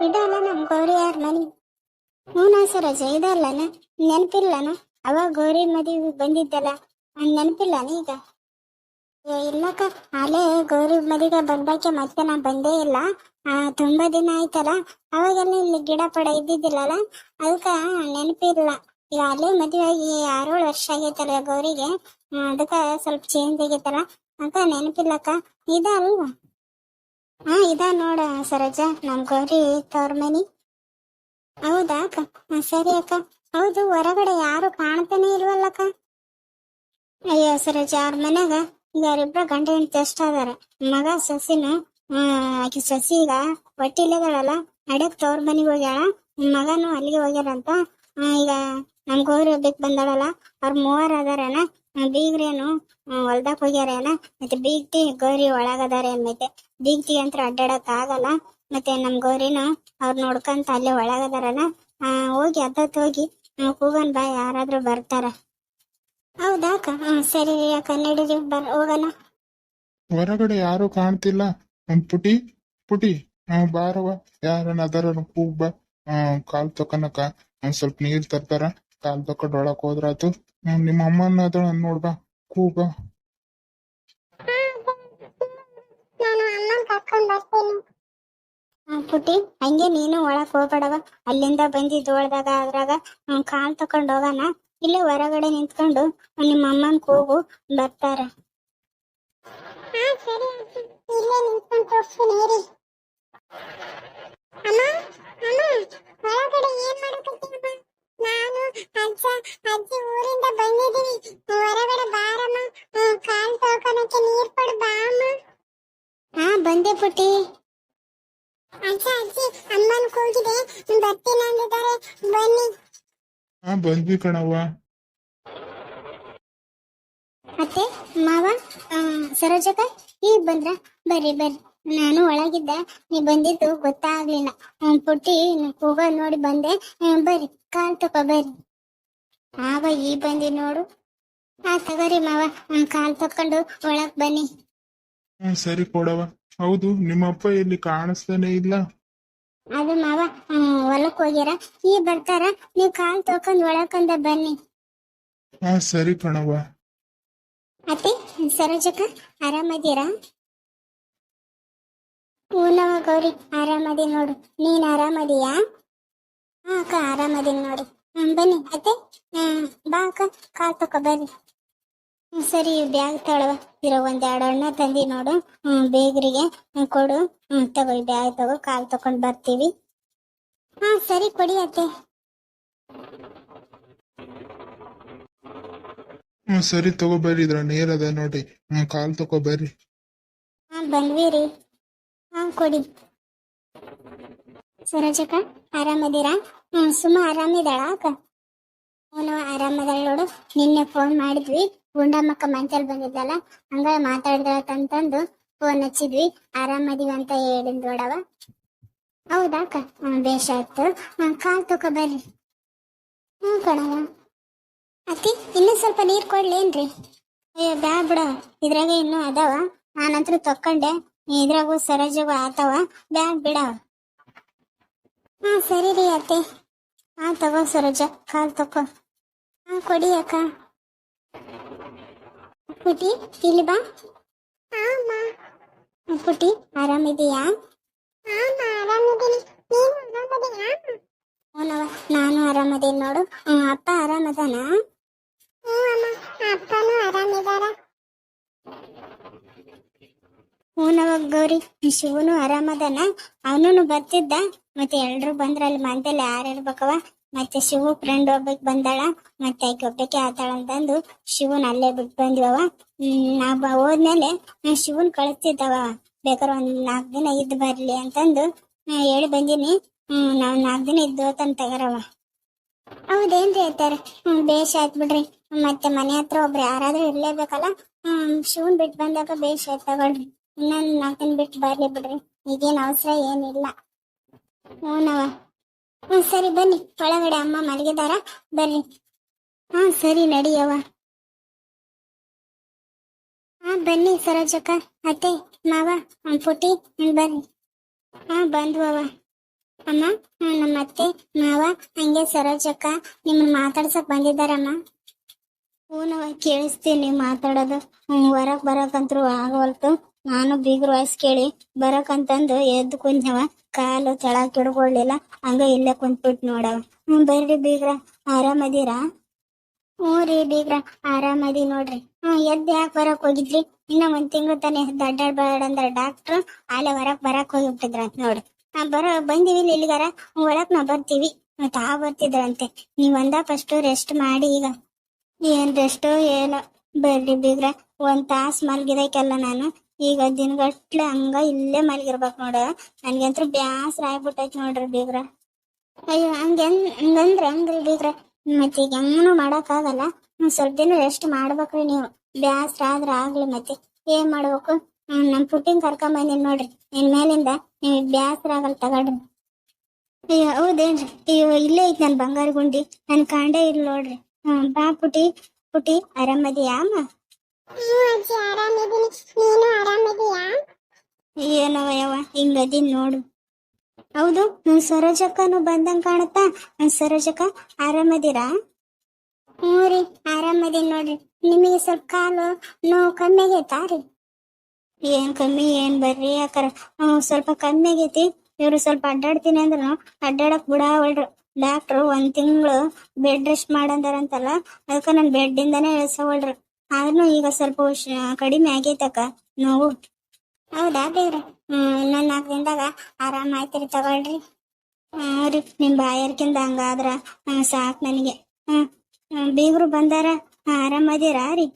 ಇದಲ್ಲ ನಮ್ಮ ಗೌರಿ ಯಾರ ಮನಿ. ಹ್ಞೂ ಸರೋಜ ಇದಲ್ಲನ ನೆನಪಿಲ್ಲನ? ಅವಾಗ ಗೌರಿ ಮದುವೆ ಬಂದಿದ್ದಲ್ಲ ನೆನಪಿಲ್ಲನ ಈಗ? ಇಲ್ಲಕ್ಕ ಅಲ್ಲೇ ಗೌರಿ ಮದಿಗೆ ಬಂದಕ್ಕೆ ಮತ್ತೆ ನಾ ಬಂದೇ ಇಲ್ಲ. ಆ, ತುಂಬಾ ದಿನ ಆಯ್ತಲ್ಲ ಅವಾಗೆಲ್ಲ ಇಲ್ಲಿ ಗಿಡ ಪಡ ಇದ್ದಿದ್ದಿಲ್ಲಲ್ಲ ಅದಕ್ಕ ನೆನಪಿಲ್ಲ. ಈಗ ಅಲ್ಲೇ ಮದುವೆ ಆಗಿ ಆರೇಳು ವರ್ಷ ಆಗೈತಲ್ಲ ಗೌರಿಗೆ. ಅದಕ್ಕ ಸ್ವಲ್ಪ ಚೇಂಜ್ ಆಗೈತಲ್ಲ ಅಂತ ನೆನಪಿಲ್ಲಕ್ಕ. ಇದ ಅಲ್ವಾ ಹಾ ಇದ ನೋಡ ಸರೋಜ ನಮ್ ಗೌರಿ ತವ್ರ ಮನಿ. ಹೌದಾ ಅಕ್ಕ? ಸರಿ ಅಕ್ಕ. ಹೌದು ಹೊರಗಡೆ ಯಾರು ಕಾಣ್ತಾನೆ ಇಲ್ವಲ್ಲಕ್ಕ? ಅಯ್ಯೋ ಸರೋಜ ಅವ್ರ ಮನ್ಯಾಗ ಈಗ ಗಂಡ ಹೆಂಡತಿ ಅಷ್ಟ ಅದಾರ. ಮಗ ಸಸಿನ ಆ, ಆಕಿ ಸಸಿ ಈಗ ಹೊಟ್ಟಿಲಿದಾಳಲ್ಲ ಅಡಕ್ ತವ್ರ ಮನಿಗ್ ಹೋಗ್ಯಾಳ. ಮಗನು ಅಲ್ಲಿಗೆ ಹೋಗ್ಯಾರಂತ. ಆ, ಈಗ ನಮ್ ಗೌರಿ ಒಬ್ಬಕ್ ಬಂದಾಳಲ್ಲ ಅವ್ರ ಮೂವರ್ ಅದಾರನ? ಬೀಗ್ರೇನು ಹೊಲ್ದಾಕ್ ಹೋಗ್ಯಾರೇನ ಮತ್ತೆ ಬೀಗ್ತಿ ಗೌರಿ ಒಳಗದಾರೆ ಮತ್ತೆ ಬೀಗ್ತಿ ಅಂತ ಅಡ್ಡಾಡಕ್ ಆಗಲ್ಲ ಮತ್ತೆ ನಮ್ ಗೌರಿನ ಅವ್ರ ನೋಡ್ಕಂತ ಅಲ್ಲೇ ಆ, ಹೋಗಿ ಅದತ್ ಹೋಗಿ ಕೂಗನ್ ಬಾ ಯಾರಾದ್ರೂ ಬರ್ತಾರ. ಹೌದಾ ಅಕ್ಕ? ಹ್ಮ್ ಸರಿ ಕನ್ನಡಿಗೆ ಬರ್ ಹೋಗಲ್ಲ ಹೊರಗಡೆ ಯಾರು ಕಾಣ್ತಿಲ್ಲ. ಪುಟಿ ಪುಟಿ ಬಾರವ ಯಾರನ್ನ ಅದರ ಕೂಗ್ ಬಾ. ಕಾಲ್ ತಕನಕ ಒಂದ್ ಸ್ವಲ್ಪ ನೀರ್ ತರ್ತಾರ. ಕಾಲ್ ತಕೊಂಡ್ ಒಳಕ್ ಹೋದ್ರಾತು ಹ್ಮ್, ನಿಮ್ಮ ಅಮ್ಮನ ಅದ ನೋಡ್ಬಾ ಕೂಗ ನಾನು ಅಮ್ಮನ್ ಕರ್ಕೊಂಡ್ ಬರ್ತೀನಿ. ಪುಟಿ ಹಂಗೆ ನೀನು ಒಳಗ್ ಹೋಗ್ಬೇಡವ ಅಲ್ಲಿಂದ ಬಂದಿ ಜೋಳದಾಗ ಅದ್ರಾಗ ಕಾಲ್ ತಕೊಂಡ್ ಹೋಗಣ. ಇಲ್ಲೇ ಹೊರಗಡೆ ನಿಂತ್ಕೊಂಡು ನಿಮ್ಮ ಅಮ್ಮನ್ ಕೂಗು ಬರ್ತಾರ ಇಲ್ಲೇ ನಿಂತ್ಕೊಂಡು ತೋರ್ಸ್ತೀನಿ ಇರಿ ಅಮ್ಮ ಅಮ್ಮ ಹೊರಗಡೆ ಏನ್ ಮಾಡಕತ್ತೀನಮ್ಮ ನಾನು ಅಜ್ಜ ಅಜ್ಜಿ ಊರಿಂದ ಬಂದಿದೀವಿ ಹೊರಗಡೆ ಬಾರಮ್ಮ ಹ್ಮ್, ಕಾಲ್ ತೊಳ್ಕೊಳಕ್ಕೆ ನೀರ್ ಕೊಡು ಬಾ ಅಮ್ಮ ಹಾ ಬಂದೆ ಪುಟ್ಟಿ? ಅಜ್ಜ ಅಜ್ಜಿ ಅಮ್ಮನ್ ಕೂಗಿದೆ. ಬರ್ತೀನಿ ಅಂದಿದ್ದಾರೆ. ಬನ್ನಿ. ಹಾ ಬಂದ್ವಿ ಕಣವ್ವ. ಅತ್ತೆ ಮಾವ ಆ, ಸರೋಜಕ್ಕ? ಈಗ ಬಂದ್ರ? ಬರ್ರಿ ಬರ್ರಿ. ನಾನು ಒಳಗಿದ್ದೆ. ನೀ ಬಂದಿದ್ದು ಗೊತ್ತಾಗ್ಲಿಲ್ಲ. ಹ್ಮ್, ಪುಟ್ಟಿ ಹೋಗೋ ನೋಡಿ ಬಂದೆ. ಹ್ಮ್, ಬರ್ರಿ ಕಾಲ್ ತಕೋ ಬರ್ರಿ. ಆವ ಈ ಬಂದಿ ನೋಡು. ಆ ತಗೋರಿ ಮಾವ. ಹ್ಮ್, ಕಾಲ್ ತಕೊಂಡು ಒಳಗ್ ಬನ್ನಿ. ಹ್ಮ್ ಸರಿ ಕೊಡವ ಹೌದು ನಿಮ್ಮಪ್ಪ ಇಲ್ಲಿ ಕಾಣಿಸ್ತಾನೆ ಇಲ್ಲ. ಅದು ಮಾವ ಹೊಲಕ್ ಹೋಗ್ಯಾರ. ಈ ಬರ್ತಾರ ನೀವ್ ಕಾಲ್ ತೊಕೊಂಡ್ ಒಳಕಂದ ಬನ್ನಿ. ಹಾ ಸರಿ ಕಣವ್ವ. ಅತ್ತೆ ಸರೋಜಕ್ಕ ಆರಾಮದೀರಾ? ಪೂನವ ಗೌರಿ ಆರಾಮದಿ ನೋಡು. ನೀನ್ ಆರಾಮದಿಯಾ? ಹಾ ಅಕ್ಕ ಆರಾಮದಿನ್ ನೋಡಿ. ಹ್ಮ್ ಬನ್ನಿ ಅತ್ತೆ. ಹ್ಮ್ ಬಾ ಅಕ್ಕ ಕಾಲ್ ತಕೋ ಬರ್ರಿ ಹ್ಮ್, ಸರಿ ಬ್ಯಾಗ್ ತಳವ ಇರೋ ಒಂದ್ ಎರಡು ಹಣ್ಣ ತಂದಿ ನೋಡು. ಹ್ಮ್ ಬೇಗರಿಗೆ ಕೊಡು. ಹ್ಮ್ ತಗೋ ಬ್ಯಾಗ್ ತಗೋ ಕಾಲ್ ತಕೊಂಡ್ ಬರ್ತೀವಿ. ಹಾ ಸರಿ ಕೊಡಿ ಅತ್ತೆ. ಹ್ಮ್ ಸರಿ ತಗೋ ಬರ್ರಿ ಇದ್ರ ನೀರದ ನೋಡಿ. ಹ್ಮ್ ಕಾಲ್ ತಗೋ ಬರ್ರಿ. ಹಾ ಬಂದ್ವಿ ರೀ. ಹಾ ಕೊಡಿ. ಸರೋಜಕ್ಕ ಆರಾಮದಿರಾ? ಹ್ಮ್ ಸುಮ್ಮ ಆರಾಮಿದಾಳ ಅಕ್ಕ? ಅವನು ಆರಾಮದಾಳ ನೋಡು. ನಿನ್ನೆ ಫೋನ್ ಮಾಡಿದ್ವಿ. ಗುಂಡಮ್ಮಕ್ಕ ಮಂಚಲ್ ಬಂದಿದ್ದಲ್ಲ ಹಂಗ ಮಾತಾಡಿದ್ರಂತಂದು ಫೋನ್ ಹಚ್ಚಿದ್ವಿ. ಆರಾಮದಿವಿ ಅಂತ ಹೇಳಿದ್ ನೋಡವ ಹೌದಾ ಅಕ್ಕ? ಹ್ಮ್, ಬೇಷ ಆಯ್ತು. ಹ್ಮ್, ಕಾಲ್ ತೂಕ ಬರ್ರಿ. ಹ್ಮ್ ಕಣವ ಅತ್ತಿ, ಇನ್ನೂ ಸ್ವಲ್ಪ ನೀರ್ ಕೊಡ್ಲೇನ್ರಿ? ಅಯ್ಯೋ ಬ್ಯಾ ಬಿಡ. ಇದ್ರಾಗ ಇನ್ನೂ ಅದಾವ. ನಾನಂತರೂ ತಕೊಂಡೆ ಇದ್ರಾಗು ಸರೋಜಗೂ ಆತವ. ಬ್ಯಾಗ್ ಬಿಡ. ಹಾ ಸರಿ ರೀ ಅತ್ತೆ. ಹಾ ತಗೋ ಸರೋಜ, ಕಾಲ್ ತಗೋ ಹಾ ಕೊಡಿ ಅಕ್ಕ. ಪುಟಿ ಇಲ್ಲಿ ಬಾ. ಪುಟಿ ಆರಾಮಿದೀಯಾ ಹ್ಞೂನವ್ವ, ನಾನು ಆರಾಮದೀನಿ ನೋಡು. ಹ್ಮ್, ಅಪ್ಪ ಆರಾಮದಾನ? ಹೂನವ ಗೌರಿ ಶಿವನು ಆರಾಮದಾನ? ಅವನು ಬರ್ತಿದ್ದ? ಮತ್ತೆ ಎಲ್ರು ಬಂದ್ರ ಅಲ್ಲಿ ಯಾರು ಇರ್ಬೇಕವ ಮತ್ತೆ ಶಿವು ಫ್ರೆಂಡ್ ಒಬ್ಬಕ್ ಬಂದಾಳ. ಮತ್ತೆ ಆಕೆ ಒಬ್ಬಕ್ಕೆ ಆತಾಳ ಅಂತಂದು ಶಿವನ್ ಅಲ್ಲೇ ಬಿಟ್ಟು ಬಂದ್ವವ. ನಾ ಹೋದ್ಮೇಲೆ ಶಿವನ್ ಕಳಿಸ್ತಿದ್ದವ. ಬೇಕಾದ್ರೆ ಒಂದ್ ನಾಲ್ಕ್ ದಿನ ಇದ್ ಬರ್ಲಿ ಅಂತಂದು ಹೇಳಿ ಬಂದಿನಿ. ಹ್ಮ್, ನಾವ್ ನಾಲ್ಕ್ ದಿನ ಇದ್ದು ಅಂತ ತಗರವ. ಹೌದೇನ್ರಿ ಅತ್ತಾರ? ಹ್ಮ್, ಬೇಷ್ ಆಯ್ತು ಬಿಡ್ರಿ. ಮತ್ತೆ ಮನೆ ಹತ್ರ ಒಬ್ರು ಯಾರಾದ್ರೂ ಇರ್ಲೇಬೇಕಲ್ಲ? ಹ್ಮ್, ಶಿವನ್ ಬಿಟ್ಟು ಬಂದಾಗ ಬೇಷ್ ಆಯ್ತು ತಗೊಳ್ರಿ. ಇನ್ನೊಂದ್ ನಾಲ್ಕು ದಿನ ಬಿಟ್ಟು ಬರ್ಲಿ ಬಿಡ್ರಿ. ಈಗೇನ್ ಅವಸರ ಏನಿಲ್ಲ. ಹ್ಞೂನವ ಹ್ಮ್, ಸರಿ, ಬನ್ನಿ. ಒಳಗಡೆ ಅಮ್ಮ ಮಲಗಿದಾರ. ಬನ್ನಿ. ಹಾ ಸರಿ ನಡಿಯವ್ವ ಹಾ, ಬನ್ನಿ ಸರೋಜಕ್ಕ. ಅತ್ತೆ, ಮಾವ ಪುಟಿ ಬನ್ನಿ. ಹಾ ಬಂದ್ವವ ಅಮ್ಮ ನಮ್ಮ ಅತ್ತೆ, ಮಾವ, ಹಂಗೆ ಸರೋಜಕ್ಕ. ನಿಮ್ಮನ್ನ ಮಾತಾಡ್ಸಕ್ ಬಂದಿದ್ದಾರಮ್ಮ. ಹೂನವ ಕೇಳಿಸ್ತೀನಿ ಮಾತಾಡೋದು. ಹ್ಮ್, ಹೊರಗ್ ಬರಕಂತ್ರು ಆಗವಲ್ತು ನಾನು ಬೀಗ್ರ ವಾಯ್ಸ್ ಕೇಳಿ ಬರಕಂತಂದು ಎದ್ದು ಕುಂತವ ಕಾಲು ಚಳ ಕಿಡ್ಕೊಳ್ಲಿಲ್ಲ ಹಂಗ ಇಲ್ಲೇ ಕುಂತ್ಬಿಟ್ ನೋಡವ. ಹ್ಮ್, ಬರ್ರಿ ಬೀಗ್ರ, ಆರಾಮದೀರಾ? ಹ್ಞೂ ರೀ ಬೀಗ್ರ, ಆರಾಮದಿ ನೋಡ್ರಿ. ಹ್ಮ್ ಎದ್ದು ಯಾಕೆ ಬರಕ್ ಹೋಗಿದ್ರಿ? ಇನ್ನ ಒಂದ್ ತಿಂಗಳು ತಾನೆ ಎದ್ದು ಅಡ್ಡಾಡ್ಬೇಡ ಅಂದ್ರ ಡಾಕ್ಟರ್ ಅಲ್ಲೇ ಹೊರಕ್ ಬರಕ್ ಹೋಗಿಬಿಟ್ಟಿದ್ರ ಅಂತ ನೋಡ್ರಿ. ಬರ ಬರೋ, ಬಂದಿವಿ ಇಲ್ಲಿ ಇಲ್ಲಿಗಾರ. ಒಳಕ್ ನಾವ್ ಬರ್ತೀವಿ. ತಾ ಬರ್ತಿದ್ರಂತೆ. ನೀವ್ ಒಂದ ಫಸ್ಟ್ ರೆಸ್ಟ್ ಮಾಡಿ ಈಗ. ಏನ್ ರೆಸ್ಟ್ ಏನೋ. ಬರ್ರಿ ಬೀಗ್ರ, ಒಂದ್ ತಾಸ್ ಮಲ್ಗಿದಕ್ಕೆಲ್ಲ ನಾನು. ಈಗ ದಿನಗಟ್ಲೆ ಹಂಗ ಇಲ್ಲೇ ಮಲಗಿರ್ಬೇಕು ನೋಡ. ನನ್ಗಂತೂ ಬ್ಯಾಸ್ರ ಆಗ್ಬಿಟ್ಟೈತಿ ನೋಡ್ರಿ ಬೀಗ್ರ. ಅಯ್ಯೋ, ಹಂಗೆ ಹಂಗಂದ್ರೆ ಹಂಗ್ರಿ ಬೀಗ್ರ. ಮತ್ತೆ ಈಗ ಹೆಂಗನು ಮಾಡಕ್ಕಾಗಲ್ಲ. ಸ್ವಲ್ಪ ದಿನ ರೆಸ್ಟ್ ಮಾಡ್ಬೇಕ್ರಿ ನೀವು. ಬ್ಯಾಸ್ರ ಆದ್ರ ಆಗ್ಲಿ ಮತ್ತೆ. ಏನ್ ಮಾಡ್ಬೇಕು? ನಮ್ ಕರ್ಕೊಂಡ್ ಕರ್ಕೊಂಬಂದಿನ್ ನೋಡ್ರಿ. ನಿನ್ ಮೇಲಿಂದ ನಿಮಗ್ ಬ್ಯಾಸ್ರ ಆಗಲ್ ತಗೊಳ್ರಿ ಅಯ್ಯೋ, ಹೌದೇನ್ರಿ? ಅಯ್ಯೋ, ಇಲ್ಲೇ ಐತ್ ನನ್ ಬಂಗಾರ ಗುಂಡಿ. ನನ್ ಕಾಂಡೇ ಇಲ್ಲ ನೋಡ್ರಿ. ಹ್ಮ್, ಬಾ ಪುಟಿ ಪುಟಿ ಆರಾಮದಿಯಾ ಏನವ ಯವ ಹಿಂಗದೀನ್ ನೋಡು. ಹೌದು ಹ್ಮ್ ಸರೋಜಕ್ಕನು ಬಂದಂಗ್ ಕಾಣುತ್ತಾ? ಸರೋಜಕ್ಕ ಆರಾಮದಿರಾ? ಹ್ಞೂ ರೀ ಆರಾಮದೀನಿ ನೋಡ್ರಿ. ನಿಮಗೆ ಸ್ವಲ್ಪ ಕಾಲು ನೋವು ಕಮ್ಮಿ ಆಗೈತಾ ರೀ? ಏನ್ ಕಮ್ಮಿ ಏನ್ ಬರ್ರಿ ಯಾಕಾರ? ಸ್ವಲ್ಪ ಕಮ್ಮಿ ಆಗೈತಿ. ಇವ್ರು ಸ್ವಲ್ಪ ಅಡ್ಡಾಡ್ತೀನಿ ಅಂದ್ರು. ಅಡ್ಡಾಡಕ್ ಬಿಡಾವಲ್ರು ಡಾಕ್ಟ್ರು ಒಂದ್ ತಿಂಗಳು ಬೆಡ್ ರೆಸ್ಟ್ ಮಾಡಂದಾರಂತಲ್ಲ ಅದಕ್ಕ ನನ್ ಬೆಡ್ ಇಂದಾನೆ ಇಳಿಸವಲ್ರು ಆದ್ರೂ ಈಗ ಸ್ವಲ್ಪ ಹುಷ- ಕಡಿಮೆ ಆಗೈತಕ್ಕ ನೋವು. ಹೌದಾ ಬೇರೆ? ಹ್ಮ್ ಇನ್ನೊಂದ್ ನಾಲ್ಕು ದಿನದಾಗ ಆರಾಮ ಆಯ್ತಿರಿ ತಗೊಳ್ರಿ. ಹ್ಮ್ ರೀ ನಿಮ್ ಬಾಯರ್ಕಿಂದ ಹಂಗಾದ್ರ ಹ್ಮ್ ಸಾಕ್ ನನಗೆ. ಹ್ಮ್ ಹ್ಮ್ ಬೀಗ್ರು ಬಂದಾರ? ಹಾ, ಆರಾಮದೀರಾ ರೀ?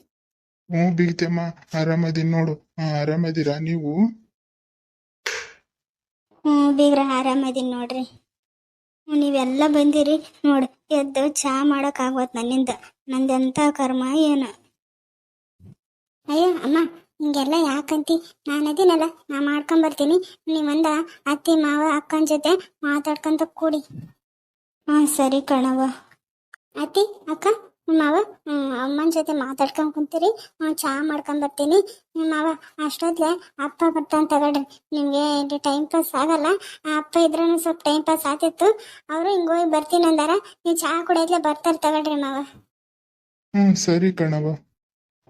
ಹ್ಞೂ ಬೀಗ್ತಮ್ಮ ಆರಾಮದೀನಿ ನೋಡು. ಹಾ ಆರಾಮದೀರಾ ನೀವು? ಹ್ಮ್ ಬೀಗ್ರ ಆರಾಮದೀನಿ ನೋಡ್ರಿ. ಹ್ಮ್, ನೀವೆಲ್ಲ ಬಂದಿರಿ ನೋಡ್ ಎದ್ದು ಚಾ ಮಾಡಕ್ ಆಗೋತ್ ನನ್ನಿಂದ. ನಂದೆಂತ ಕರ್ಮ ಏನು? ಅಯ್ಯೋ ಅಮ್ಮ ಹಿಂಗೆಲ್ಲ ಯಾಕಂತಿ? ನಾನು ಅದೀನಲ್ಲ ನಾ ಮಾಡ್ಕೊಂಬರ್ತೀನಿ. ನೀವು ನೀವಂದ ಅತ್ತಿ ಮಾವ ಅಕ್ಕನ ಜೊತೆ ಮಾತಾಡ್ಕೊಂತ ಕೂಡಿ. ಹಾಂ ಸರಿ ಕಣವ ಅತ್ತಿ ಅಕ್ಕ ಮಾವ ಅಮ್ಮನ ಜೊತೆ ಮಾತಾಡ್ಕೊಂಡು ಕುಂತೀರಿ. ನಾನು ಚಾ ಮಾಡ್ಕೊಂಬರ್ತೀನಿ ಹ್ಮ್, ಮಾವ ಅಷ್ಟೊತ್ತಿಗೆ ಅಪ್ಪ ಬರ್ತಾನೆ ತಗೊಳ್ರಿ. ನಿಮ್ಗೆ ಟೈಮ್ ಪಾಸ್ ಆಗಲ್ಲ. ಅಪ್ಪ ಇದ್ರೂ ಸ್ವಲ್ಪ ಟೈಮ್ ಪಾಸ್ ಆಗ್ತಿತ್ತು. ಅವರು ಹಿಂಗೆ ಹೋಗಿ ಬರ್ತೀನಿ ಅಂದಾರ. ನೀವು ಚಹಾ ಕುಡಿಯೋದ್ಲೆ ಬರ್ತಾರೆ ತಗೊಳ್ರಿ ಮಾವ. ಹ್ಞೂ ಸರಿ ಕಣವ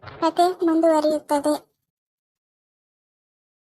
ಕತೆ ಮುಂದುವರಿಯುತ್ತದೆ.